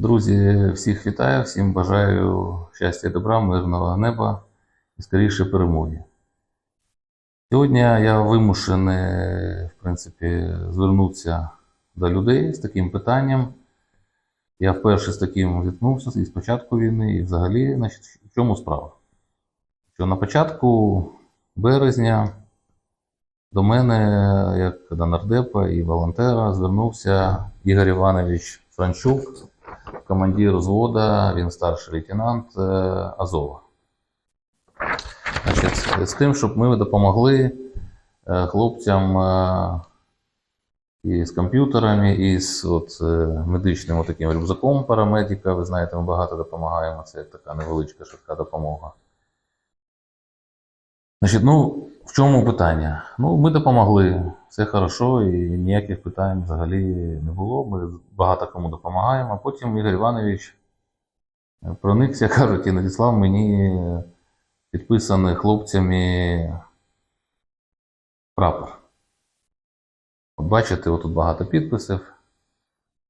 Друзі, всіх вітаю, всім бажаю щастя, добра, мирного неба і скоріше перемоги. Сьогодні я вимушений, в принципі, звернутися до людей з таким питанням. Я вперше з таким зіткнувся і з початку війни, і взагалі, значить, в чому справа? Що на початку березня до мене, як до нардепа і волонтера, звернувся Ігор Іванович Франчук, командир взвода, він старший лейтенант е, Азова. Значить, з тим, щоб ми допомогли е, хлопцям е, і з комп'ютерами, і з от, медичним таким рюкзаком парамедика. Ви знаєте, ми багато допомагаємо. Це така невеличка швидка допомога. Значить, ну, в чому питання? Ну, ми допомогли, все хорошо, і ніяких питань взагалі не було. Ми багато кому допомагаємо. А потім Ігор Іванович проникся, кажуть, і надіслав мені підписаний хлопцями прапор. От бачите, отут багато підписів.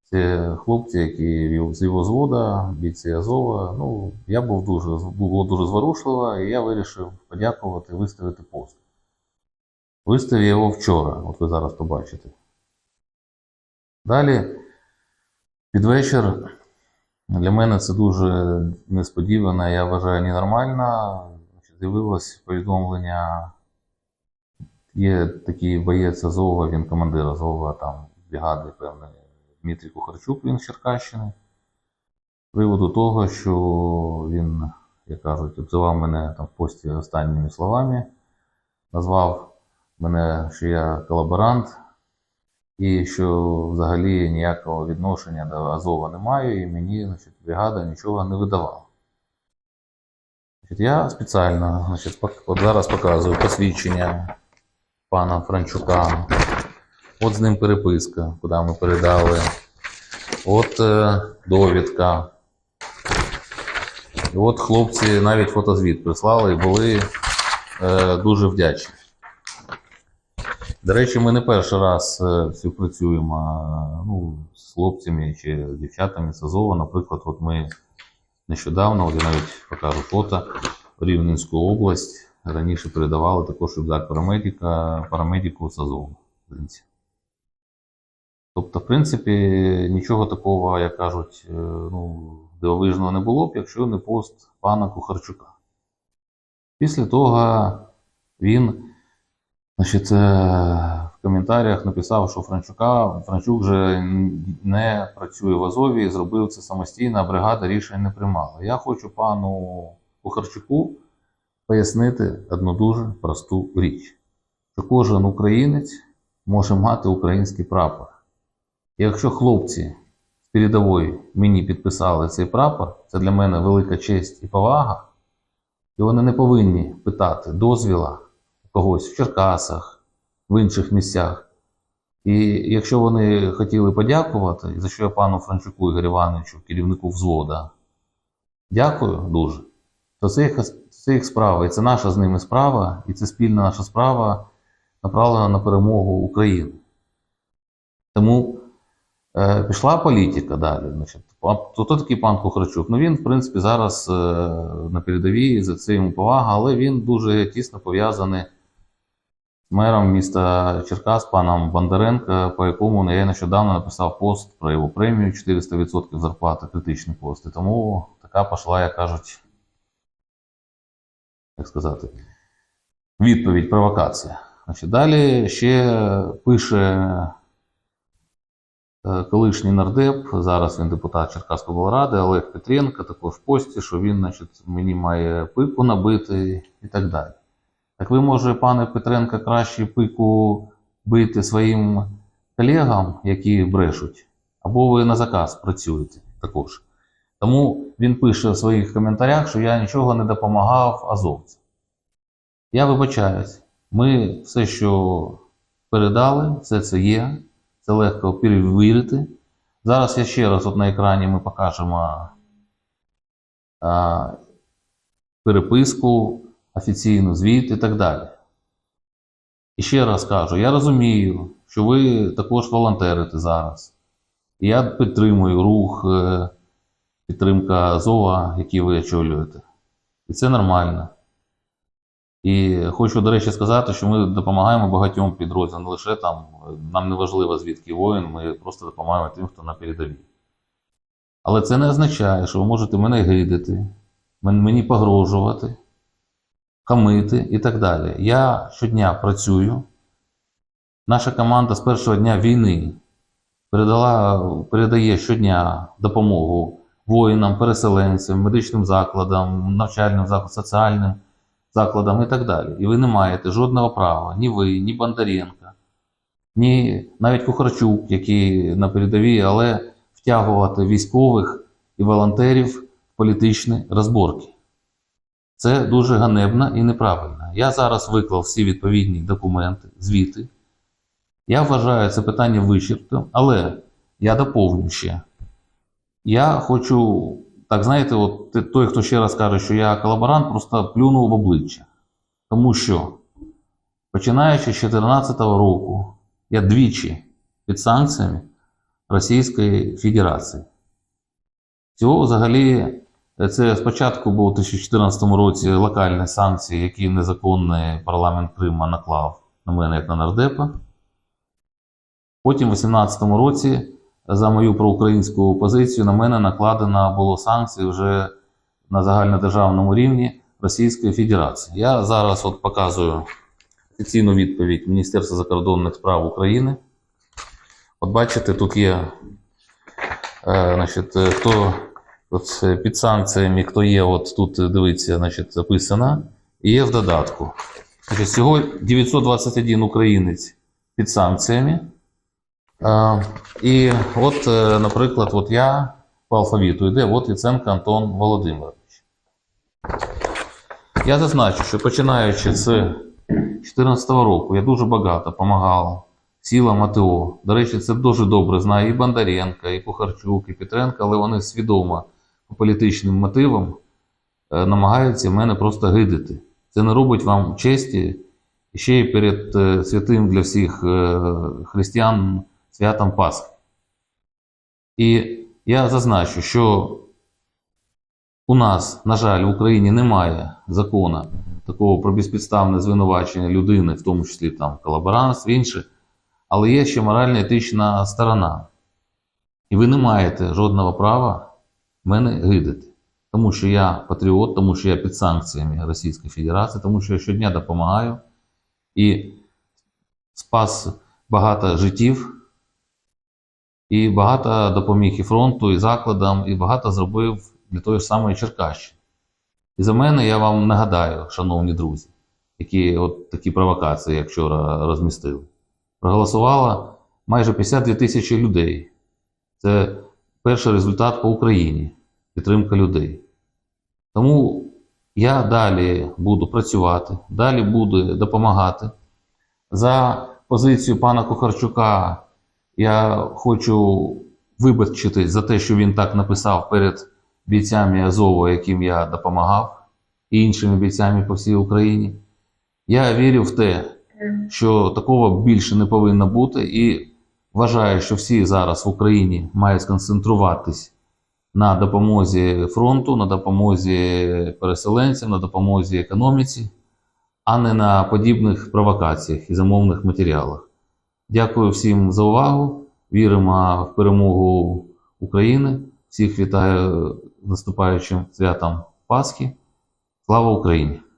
Це хлопці, які з його звода, бійці Азова. Ну, я був дуже, було дуже зворушливо, і я вирішив подякувати, виставити пост. Виставив його вчора, от ви зараз побачите. Далі, під вечір, для мене це дуже несподівано, я вважаю, ненормально. З'явилось повідомлення. Є такий боєць Азова, він командир Азова, там бригади певної. Дмитрій Кухарчук, він з Черкащини. З приводу того, що він, як кажуть, обзивав мене там в пості останніми словами, назвав мене, що я колаборант, і що взагалі ніякого відношення до Азова не маю, і мені значить, бригада нічого не видавала. Значить, я спеціально значить, от зараз показую посвідчення пана Франчука. От з ним переписка, куди ми передали. От е, довідка. І от хлопці навіть фотозвіт прислали і були е, дуже вдячні. До речі, ми не перший раз е, співпрацюємо е, ну, з хлопцями чи дівчатами з Азова. Наприклад, от ми нещодавно, от я навіть покажу фото, Рівненську область раніше передавали також рюкзак парамедика, парамедику з Азова. Тобто, в принципі, нічого такого, як кажуть, е, ну, дивовижного не було б, якщо не пост пана Кухарчука. Після того він значить, е, в коментарях написав, що Франчука, Франчук вже не працює в Азові і зробив це самостійно, а бригада рішень не приймала. Я хочу пану Кухарчуку пояснити одну дуже просту річ, що кожен українець може мати український прапор. І якщо хлопці з передової мені підписали цей прапор, це для мене велика честь і повага, і вони не повинні питати дозвіла когось в Черкасах, в інших місцях. І якщо вони хотіли подякувати, за що я пану Франчуку Ігорю Івановичу, керівнику взвода, дякую дуже, то це їх, це їх справа, і це наша з ними справа, і це спільна наша справа направлена на перемогу України. Тому Е, Пішла політика далі. Значить, то, такий пан Кухарчук. Ну він, в принципі, зараз е, на передовій, за це йому повага, але він дуже тісно пов'язаний мером міста Черкас, паном Бондаренко, по якому я нещодавно написав пост про його премію 400% зарплати, критичний пост. І тому така пішла, як кажуть, як сказати, відповідь, провокація. Значить, далі ще пише. Е, колишній нардеп, зараз він депутат Черкаської облради, Олег Петренко, також в пості, що він значить, мені має пику набити і так далі. Так ви, може, пане Петренко, краще пику бити своїм колегам, які брешуть, або ви на заказ працюєте також. Тому він пише в своїх коментарях, що я нічого не допомагав азовцям. Я вибачаюсь, ми все, що передали, все це є. Це легко перевірити. Зараз я ще раз от на екрані ми покажемо а, переписку, офіційну звіт і так далі. І ще раз кажу: я розумію, що ви також волонтерите зараз. Я підтримую рух е, підтримка Азова, який ви очолюєте. І це нормально. І хочу, до речі, сказати, що ми допомагаємо багатьом підрозділам, не лише там, нам не важливо звідки воїн, ми просто допомагаємо тим, хто на передовій. Але це не означає, що ви можете мене гидити, мені погрожувати, хамити і так далі. Я щодня працюю. Наша команда з першого дня війни передала, передає щодня допомогу воїнам, переселенцям, медичним закладам, навчальним закладам, соціальним закладам і так далі. І ви не маєте жодного права, ні ви, ні Бондаренко, ні навіть Кухарчук, який на передовій, але втягувати військових і волонтерів в політичні розборки. Це дуже ганебно і неправильно. Я зараз виклав всі відповідні документи, звіти. Я вважаю це питання вичерпним, але я доповню ще. Я хочу, так знаєте, от той, хто ще раз каже, що я колаборант, просто плюнув в обличчя. Тому що, починаючи з 2014 року, я двічі під санкціями Російської Федерації. Цього взагалі, це спочатку був у 2014 році локальні санкції, які незаконний парламент Криму наклав на мене як на нардепа. Потім у 2018 році за мою проукраїнську позицію на мене накладено було санкції вже на загальнодержавному рівні Російської Федерації. Я зараз от показую офіційну відповідь Міністерства закордонних справ України. От бачите, тут є е, значить, е, хто от, е, під санкціями, хто є, от тут е, дивіться, значить, записано, і є в додатку. Значить, всього 921 українець під санкціями. Е, І от, е, наприклад, от я по алфавіту йде, от Яценко Антон Володимирович. Я зазначу, що починаючи з 2014 року я дуже багато допомагав силам АТО. До речі, це дуже добре знає і Бондаренко, і Кухарчук, і Петренко, але вони свідомо по політичним мотивам е, намагаються мене просто гидити. Це не робить вам честі ще й перед е, святим для всіх е, християн святом Пасхи. І я зазначу, що у нас, на жаль, в Україні немає закону такого про безпідставне звинувачення людини, в тому числі там колаборантство, інше, але є ще морально-етична сторона. І ви не маєте жодного права мене гидити. Тому що я патріот, тому що я під санкціями Російської Федерації, тому що я щодня допомагаю і спас багато життів, і багато допоміг і фронту, і закладам, і багато зробив для тої ж самої Черкащини. І за мене я вам нагадаю, шановні друзі, які от такі провокації, як вчора розмістили. Проголосувало майже 52 тисячі людей. Це перший результат по Україні підтримка людей. Тому я далі буду працювати, далі буду допомагати. За позицію пана Кухарчука я хочу вибачитись за те, що він так написав перед бійцями Азова, яким я допомагав, і іншими бійцями по всій Україні. Я вірю в те, що такого більше не повинно бути, і вважаю, що всі зараз в Україні мають сконцентруватись на допомозі фронту, на допомозі переселенцям, на допомозі економіці, а не на подібних провокаціях і замовних матеріалах. Дякую всім за увагу. Віримо в перемогу України. Всіх вітаю наступаючим святом Пасхи. Слава Україні!